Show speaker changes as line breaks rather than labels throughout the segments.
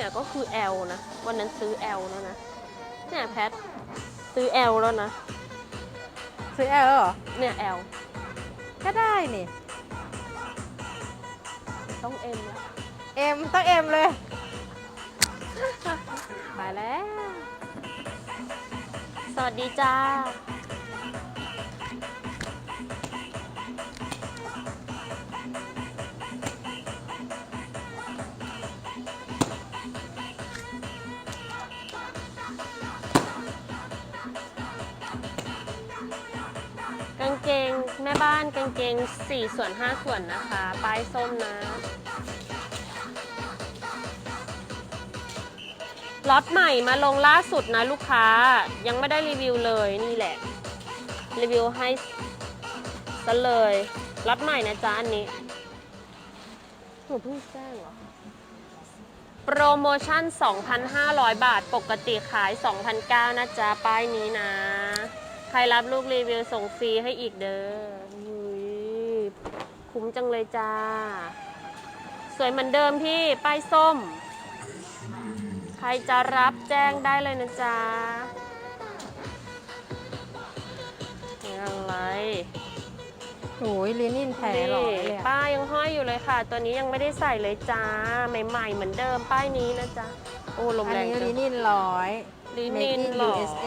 เนี่ยก็คือ L นะ วันนั้นซื้อ L แล้วนะ เนี่ยแพท ซื้อ L แล้วนะ
ซื้อแอลเหรอ
เนี่ย L
ก็ได้นี่
ต้อง M ละ
เอ็มต้องเอ็มเลย
ไปแล้ว สวัสดีจ้าานกงเกง4ส่วน5ส่วนนะคะ ป้ายส้มนะล็อตใหม่มาลงล่าสุดนะลูกค้ายังไม่ได้รีวิวเลยนี่แหละ รีวิวให้ซะเลยล็อตใหม่นะจ๊ะอันนี้หนูเพิ่งแจ้งเหรอโปรโมชั่น 2,500 บาทปกติขาย 2,900นะจ๊ะป้ายนี้นะ ใครรับลูกรีวิวส่งฟรีให้อีกเด้อ คุ้มจังเลยจ้า สวยเหมือนเดิมพี่ป้ายส้ม ใครจะรับแจ้งได้เลยนะจ๊ะอะไร
โอ้ยลินินแท้หรอ
นี่
เลยอะ
ป้ายยังห้อยอยู่เลยค่ะ ตัวนี้ยังไม่ได้ใส่เลยจ้า ใหม่ๆเหมือนเดิมป้ายนี้นะจ๊ะ โอ้ลม
อัน
แรง
นี้
จั
ลิ
ง
นินร้อย
ลิ
Made
นิน
in
หรอ
USA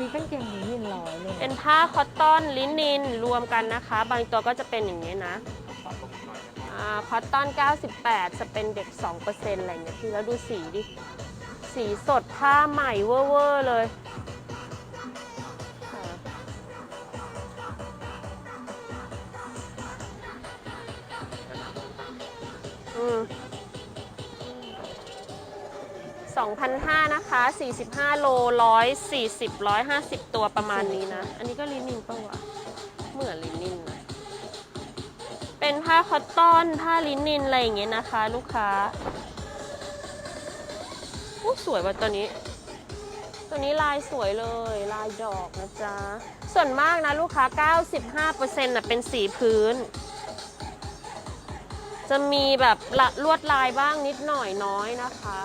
มีกางเกงลินินร้อยเลย
เป็นผ้าคอตตอนลินินรวมกันนะคะ บางตัวก็จะเป็นอย่างนี้นะคอตตอน 98จะเป็นเด็ก 2%อะไรเงี้ยพี่แล้วดูสีดิ สีสดผ้าใหม่เว่อร์เลยอืม 2,500นะคะ 45 โล 140 150 ตัวประมาณนี้นะ อันนี้ก็ลินินปะวะเหมือนลินินนะเป็นผ้าคอตตอนผ้าลินินอะไรอย่างเงี้ยนะคะ ลูกค้าอู้สวยว่ะตัวนี้ ตัวนี้ลายสวยเลยลายดอกนะจ๊ะ ส่วนมากนะลูกค้า 95%น่ะเป็นสีพื้น จะมีแบบละลวดลายบ้างนิดหน่อยน้อยนะคะ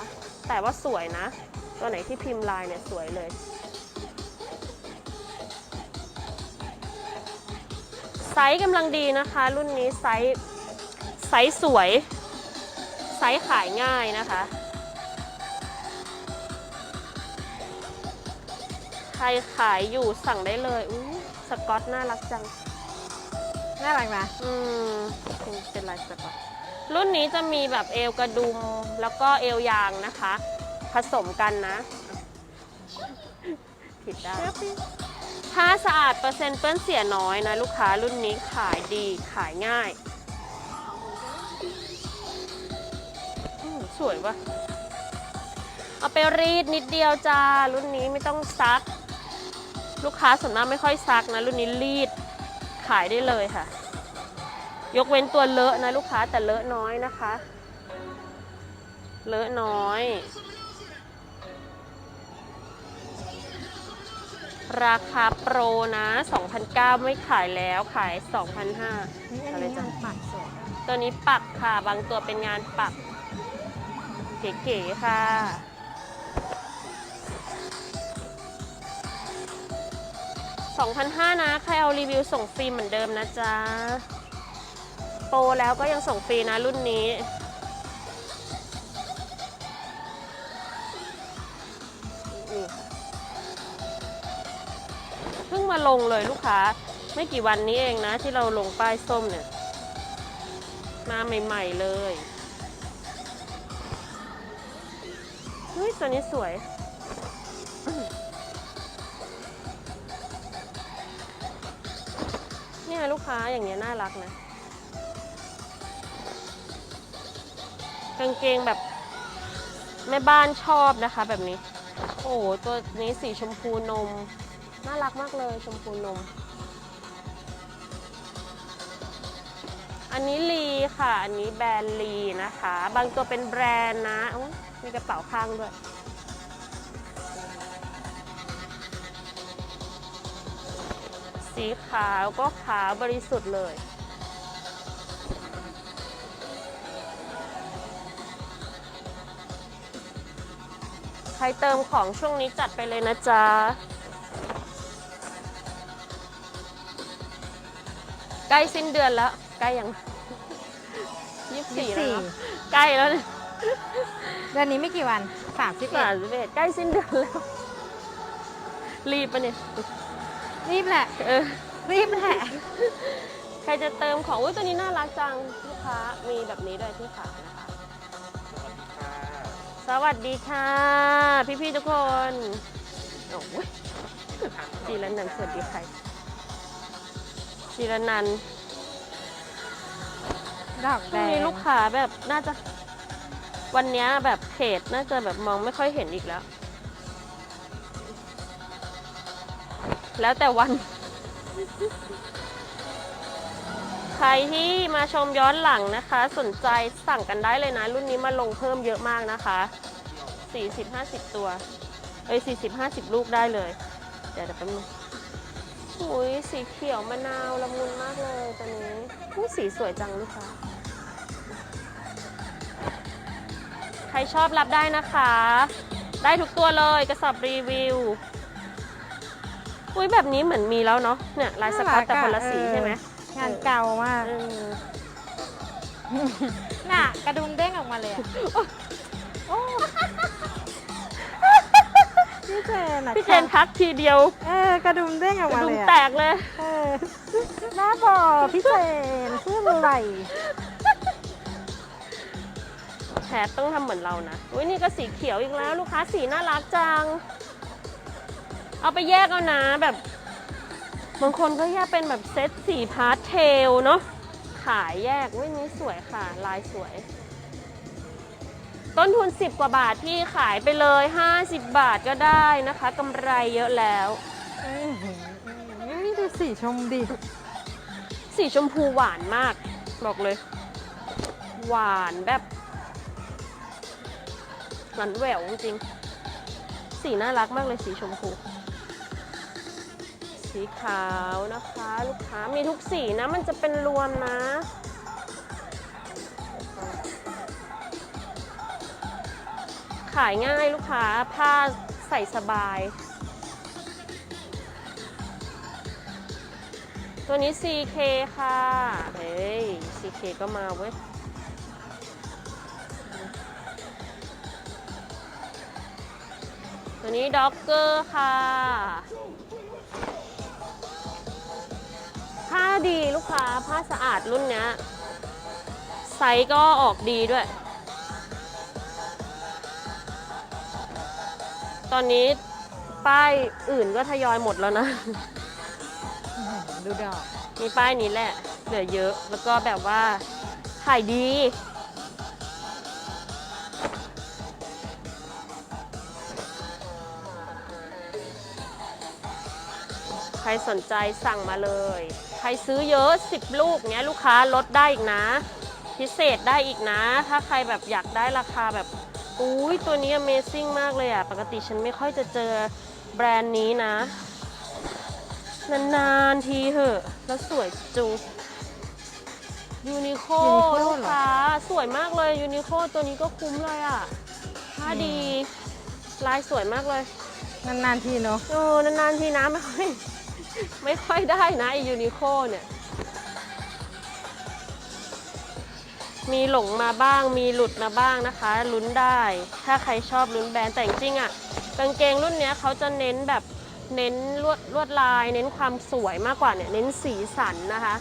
แต่ว่าสวยนะ ตัวไหนที่พิมพ์ลายเนี่ยสวยเลย ไซส์กำลังดีนะคะ รุ่นนี้ไซส์ไซส์สวย ไซส์ขายง่ายนะคะ ใครขายอยู่สั่งได้เลยอุ้ยสกอตน่ารักจัง
น่ารักนะ
อืมเป็นเป็นลายสกอต รุ่นนี้จะมีแบบเอวกระดุมแล้วก็เอวยางนะคะ ผสมกันนะ ผิดได้ผ้าสะอาดเปอร์เซ็นต์เปื้อนเสียน้อยนะ ลูกค้ารุ่นนี้ขายดีขายง่ายอืมสวยว่ะเอาไปรีดนิดเดียวจ้า รุ่นนี้ไม่ต้องซัก ลูกค้าส่วนมากไม่ค่อยซักนะ รุ่นนี้รีดขายได้เลยค่ะ ยกเว้นตัวเลอะนะลูกค้าแต่เลอะน้อยนะคะ เลอะน้อย ราคาโปรนะ2,009ไม่ขายแล้วขาย2,500
อัน
อะไร
นี้
จ๊ะ
งปักสวย
ตัวนี้ปักค่ะ บางตัวเป็นงานปัก เก๋ๆค่ะ2,500นะ ใครเอารีวิวส่งฟรีเหมือนเดิมนะจ๊ะ โปรแล้วก็ยังส่งฟรีนะรุ่นนี้ นี่ค่ะเพิ่งมาลงเลยลูกค้า ไม่กี่วันนี้เองนะ ที่เราลงป้ายส้มเนี่ย มาใหม่ ๆ เลยเฮ้ยตัวนี้สวยเนี่ยลูกค้าอย่างเงี้ยน่ารักนะ กางเกงแบบแม่บ้านชอบนะคะแบบนี้ โอ้โหตัวนี้สีชมพูนม น่ารักมากเลยชมพูนม อันนี้ลีค่ะ อันนี้แบรนด์ลีนะคะ บางตัวเป็นแบรนด์นะมีกระเป๋าข้างด้วยสีขาวก็ขาวบริสุทธิ์เลย รเติมของช่วงนี้จัดไปเลยนะจ๊ะ ใกล้สิ้นเดือนแล้ว ใกล้ยังยี่สิบสี่แล้วเนอะใกล้แล้วเนี่ย
เดือนนี้ไม่กี่วันสามสิบเอ็
สา
ด
มสิบเอ็ดใกล้สิ้นเดือนแล้ว รีบปะเนี่ย
รีบแหละ
เออ
รีบแหละ
ใครจะเติมของอุ้ยตัวนี้น่ารักจังลูกค้ามีแบบนี้ด้วยที่ขายนะคะ สวัสดีค่ะ พี่ๆทุกคนโอ้ยจีรนันท์สวัสดีค่ะจีรนันท์
ดอกแด
ช่วง
ง
นี้ลูกค้าแบบน่าจะ วันเนี้ยแบบเพจน่าจะแบบมองไม่ค่อยเห็นอีกแล้ว แล้วแต่วัน ใครที่มาชมย้อนหลังนะคะ สนใจสั่งกันได้เลยนะ รุ่นนี้มาลงเพิ่มเยอะมากนะคะ 40-50 ตัวเอ้ย40-50 ลูกได้เลย เดี๋ยวเดี๋ยวแป๊บนึงอุ้ยสีเขียวมะนาวละมุนมากเลยตัวนี้อุ้ยสีสวยจังลูกค้าใครชอบรับได้นะคะ ได้ทุกตัวเลยกระสอบรีวิวอุ้ยแบบนี้เหมือนมีแล้วเนาะเนี่ยลายสก๊อตแต่คนละสีใช่ไหม
งานเก่ามาก
เออ
น่ะ กระดุมเด้งออกมาเลยอะโอ้พี่เจนอะ
พี่เจนทักทีเดียว
เออกระดุมเด้งออก
กระ
มา
ดุ
เล
ม
ยอะ
แตกเลย
เออหน้าบอพี่เจนเพื่ออะไร
แพทต้องทำเหมือนเรานะอุ้ยนี่ก็สีเขียวอีกแล้วลูกค้าสีน่ารักจัง เอาไปแยกเอานะแบบ บางคนก็แยกเป็นแบบเซตสีพาส เทลเนาะขายแยกอุ้ยนี้สวยค่ะ ลายสวย ต้นทุน 10 กว่าบาทที่ขายไปเลย 50 บาทก็ได้นะคะกำไรเยอะแล้ว
เอ้ยนี่ดูสีชมดิ
สีชมพูหวานมาก บอกเลย หวานแบบหวานแหววจริงๆสีน่ารักมากเลยสีชมพู สีขาวนะคะ ลูกค้ามีทุกสีนะ มันจะเป็นรวมนะขายง่ายลูกค้าผ้าใส่สบาย ตัวนี้ CK ค่ะ เฮ้ย CK ก็มาเว้ย ตัวนี้ด็อกเกอร์ค่ะ ผ้าดีลูกค้าผ้าสะอาดรุ่นเนี้ยไซส์ก็ออกดีด้วย ตอนนี้ป้ายอื่นก็ทยอยหมดแล้วนะ
ดูดอก
มีป้ายนี้แหละ เหลือเยอะ แล้วก็แบบว่าขายดี ใครสนใจสั่งมาเลย ใครซื้อเยอะ 10 ลูกเนี้ยลูกค้าลดได้อีกนะ พิเศษได้อีกนะ ถ้าใครแบบอยากได้ราคาแบบอุ้ยตัวนี้ Amazing มากเลยอะ ปกติฉันไม่ค่อยจะเจอแบรนด์นี้นะ นานๆทีเหอะ แล้วสวยจุงยูนิโค
Uniqlo
ลูก
เหรอ
ค้าสวยมากเลยยูนิโคตัวนี้ก็คุ้มเลยอะผ้าดีลายสวยมากเลย
นานๆทีเนาะ
โอ้นานๆทีนะไม่ค่อย ไม่ค่อยได้นะไอยูนิโคเนี่ย มีหลงมาบ้าง มีหลุดมาบ้างนะคะ ลุ้นได้ ถ้าใครชอบลุ้นแบรนด์แต่จริงๆอะ กางเกงรุ่นเนี้ยเขาจะเน้นแบบเน้นลวดลวดลาย เน้นความสวยมากกว่าเนี่ย เน้นสีสันนะคะ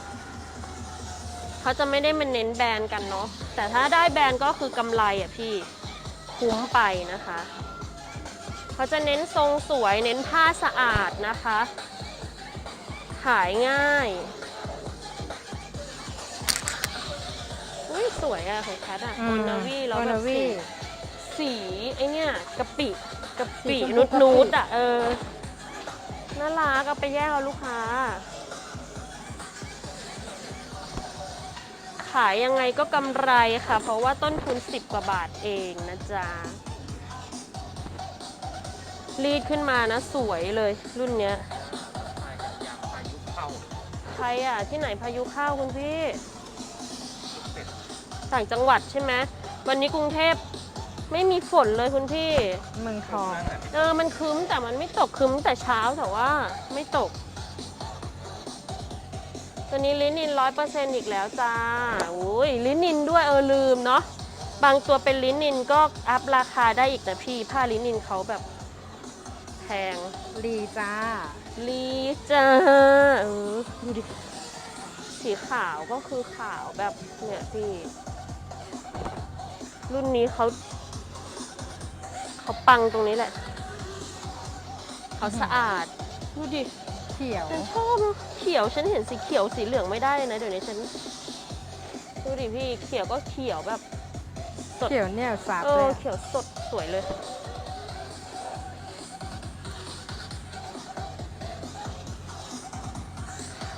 เขาจะไม่ได้มันเน้นแบรนด์กันเนาะ แต่ถ้าได้แบรนด์ก็คือกำไรอะพี่ คุ้มไปนะคะ เขาจะเน้นทรงสวย เน้นผ้าสะอาดนะคะ ขายง่าย อุ้ยสวยอะของแคทอะโอนาวีแล้ว
โอ
แบ
นา
บ
วี
สีสีไอเนี่ยกะปิกะปิ
สีชมพู
นูด
กะปิ
นูดอะเออน่ารักเอาไปแย่งเอาลูกค้า ขายยังไงก็กำไรค่ะ เพราะว่าต้นทุน 10 กว่าบาทเองนะจ๊ะ รีดขึ้นมานะสวยเลยรุ่นเนี้ยใครอะ ที่ไหนพายุเข้าคุณพี่ ต่างจังหวัดใช่ไหมวันนี้กรุงเทพไม่มีฝนเลยคุณพี่
เมืองทอง
เออ มันครึ้มแต่มันไม่ตกครึ้มแต่เช้าแต่ว่าไม่ตก ตัวนี้ลินินร้อยเปอร์เซ็นต์อีกแล้วจ้าอุ้ยลินินด้วยเออลืมเนาะ บางตัวเป็นลินินก็อัพราคาได้อีกนะพี่ ผ้าลินินเขาแบบแพง
ลีจ้า
ลีจ้าเออดูดิ สีขาวก็คือขาวแบบเนี่ยพี่ รุ่นนี้เขาเขาปังตรงนี้แหละ เขาสะอาด ดูดิ
เขียว
ฉันชอบเขียวฉันเห็นสีเขียวสีเหลืองไม่ได้เลยนะ เดี๋ยวนี้ฉัน ดูดิพี่เขียวก็เขียวแบบ สด
เขียวเนี่ยสับ
เอ
เล
อย เขียวสดสวยเลย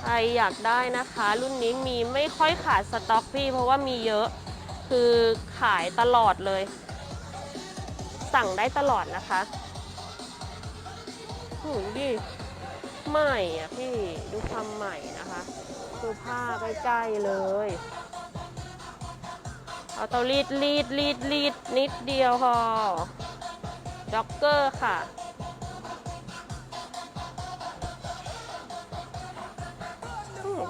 ใครอยากได้นะคะ รุ่นนี้มีไม่ค่อยขาดสต็อกพี่ เพราะว่ามีเยอะคือขายตลอดเลย สั่งได้ตลอดนะคะหูยดิใหม่อะพี่ดูความใหม่นะคะ ดูผ้าใกล้ๆเลยเอาเตารีดรีดรีดรีดนิดเดียวพอจ็อกเกอร์ค่ะ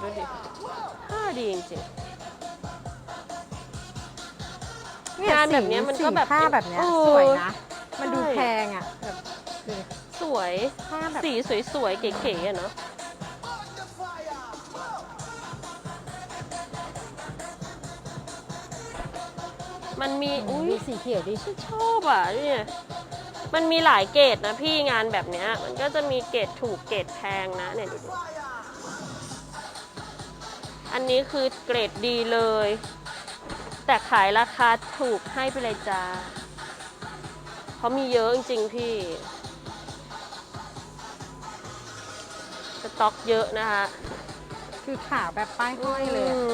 ดูดิผ้าดีจริง
เนี่ย
งานแบบเนี้ยมันก็แบบ
สีผ้าแบบเนี้ย
เออ
สวยนะ มันดู
ใช่
แพงอะแบบดูดิ
ๆสวย
ผ้าแบบ
สีสวยๆเก๋ๆอะเนาะมันมีอุ้
มี
ย
สีเขียวดิ
ฉันชอบอะเนี่ยมันมีหลายเกรดนะพี่งานแบบเนี้ยมันก็จะมีเกรดถูกเกรดแพงนะเนี่ยดูดิ อันนี้คือเกรดดีเลย แต่ขายราคาถูกให้ไปเลยจ้าเพราะมีเยอะจริงๆพี่ สต็อกเยอะนะคะ
คือขาวแบบป้ายห้อยเลยอะ
ม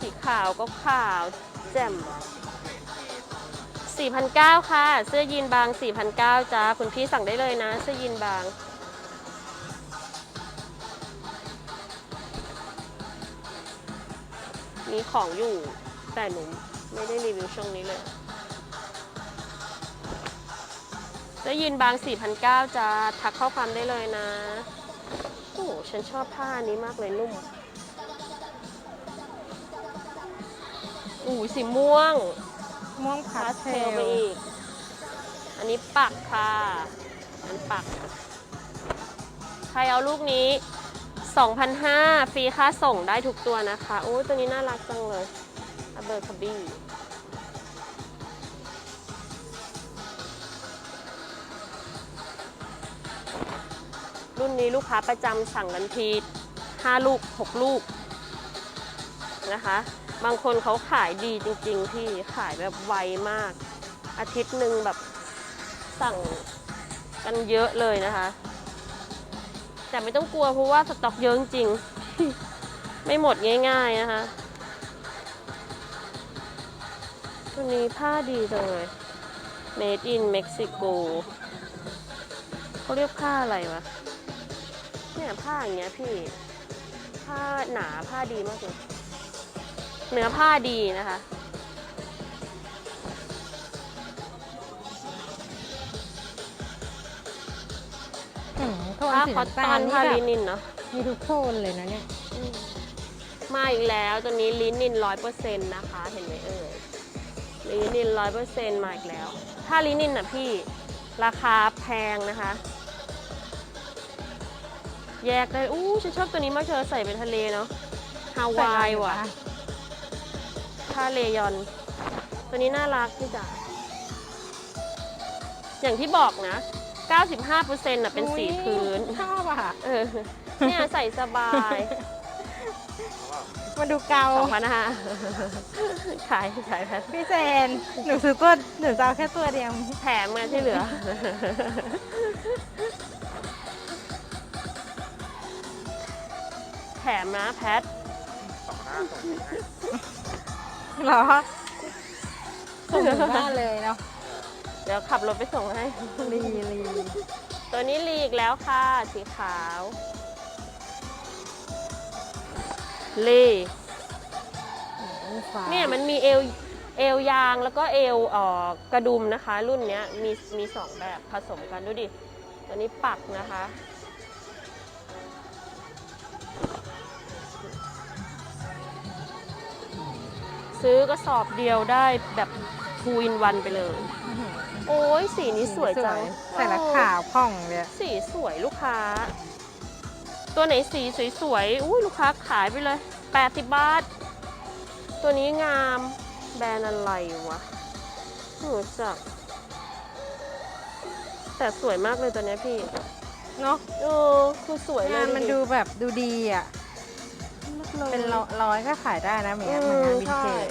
สีขาวก็ขาวแจ่ม4,900ค่ะ เสื้อยีนบาง4,900จ้า คุณพี่สั่งได้เลยนะ เสื้อยีนบาง มีของอยู่ แต่หนูไม่ได้รีวิวช่วงนี้เลยเสื้อยีนบาง4,900จ้าทักข้อความได้เลยนะ โอ้โหฉันชอบผ้านี้มากเลยนุ่มอู้สีม่วง
ม่วง
พา
พา
ส
ส
เท
เท
ล
ล
ไปอีก อันนี้ปักค่ะ อันปัก ใครเอาลูกนี้ 2,500ฟรีค่าส่งได้ทุกตัวนะคะโอ้ตัวนี้น่ารักจังเลยอเบอร์คบี้รุ่นนี้ลูกค้าประจำสั่งกันที5ลูก 6 ลูกนะคะ บางคนเขาขายดีจริงๆพี่ขายแบบไวมาก อาทิตย์หนึ่งแบบสั่งกันเยอะเลยนะคะ แต่ไม่ต้องกลัวเพราะว่าสต็อกเยอะจริงๆไม่หมดง่ายๆนะคะตัวนี้ผ้าดีจังเลย Made in Mexico เขาเรียกผ้าอะไรวะ เนี่ยผ้าอย่างเงี้ยพี่ ผ้าหนาผ้าดีมากเลยเนื้อผ้าดีนะคะ
น
ผ้า
สี
คอต
น้ำ
ต
ตา
อ
ล
น
นี่
ผ้า
แบ
ลิ
บ
นินเนาะ
มีทุกโทนเลยนะเนี่ย
อืมมาอีกแล้วตัวนี้ลินินร้อยเปอร์เซ็นต์นะคะ เห็นไหมเอ่ยลินินร้อยเปอร์เซ็นต์มาอีกแล้วถ้าลินินอะพี่ราคาแพงนะคะ แยกได้อู้ฉันชอบตัวนี้มากเธอใส่เป็นทะเลเนาะฮาวายว่ะ ผ้าเลยอน ตัวนี้น่ารักพี่จ๋าอย่างที่บอกนะ 95%น่ะเป็นสีพื้น
อุ๊ยชอบอะ
เออ เนี่ยใส่สบาย
มันดูเกา
สองพันห้าขายขายแพท
พี่เจน หนูซื้อตัว หนูจะเอาแค่ตัวเดียว
แถมมาที่เหลือ แถมนะแพท
เหรอส่งถึงบ้านเลยเนาะ
เดี๋ยวขับรถไปส่งให้
ลีลี
ตัวนี้ลีอีกแล้วค่ะ สีขาว ลี
ฟ้า
เนี่ยมันมีเอวเอวยางแล้วก็เอวเอ่อกระดุมนะคะ รุ่นเนี้ยมีมีสองแบบผสมกันดูดิ ตัวนี้ปักนะคะ ซื้อกระสอบเดียวได้แบบทูอินวันไปเลย โอ้ยสีนี้สวยจัง
ใส่แล้วขาวพ่องเลยอะ
สีสวยลูกค้า ตัวไหนสีสวยๆอุ้ยลูกค้าขายไปเลย 80 บาท ตัวนี้งามแบรนด์อะไรวะไม่รู้จัก แต่สวยมากเลยตัวเนี้ยพี่
เนาะ
เออคือสวยเลย
งานมัน
ดิ
ดูแบบดูดีอะ
ลย
เป็นร้อยร้อยก็ขายได้นะเหมือนกัน
อื
เหมือน
ม
งานวิน
ใช่
เทจ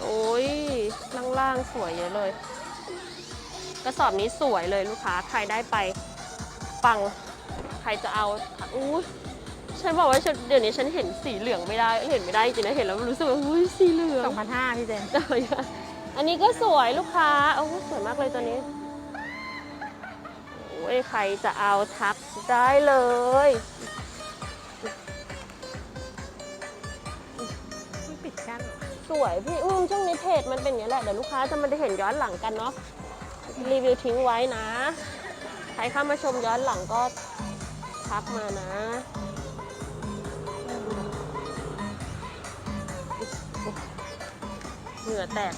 โอ้ยล่างๆสวยเยอะเลย กระสอบนี้สวยเลยลูกค้าใครได้ไปปังใครจะเอาอู้ฉันบอกว่าฉันเดี๋ยวนี้ฉันเห็นสีเหลืองไม่ได้เห็นไม่ได้จริงๆนะเห็นแล้วรู้สึกว่าอุ้ยสีเหลือง
สองพันห้าพี่เจน
อันนี้ก็สวยลูกค้าโอ้สวยมากเลยตัวนี้โอ้ยใครจะเอาทักได้เลย
ไม่ปิดกั้นเหรอ
สวยพี่อืมช่วงนี้เพจมันเป็นอย่างนี้แหละเดี๋ยวลูกค้าจะมาได้เห็นย้อนหลังกันเนาะ รีวิวทิ้งไว้นะ ใครเข้ามาชมย้อนหลังก็ทักมานะเหงื่อแตก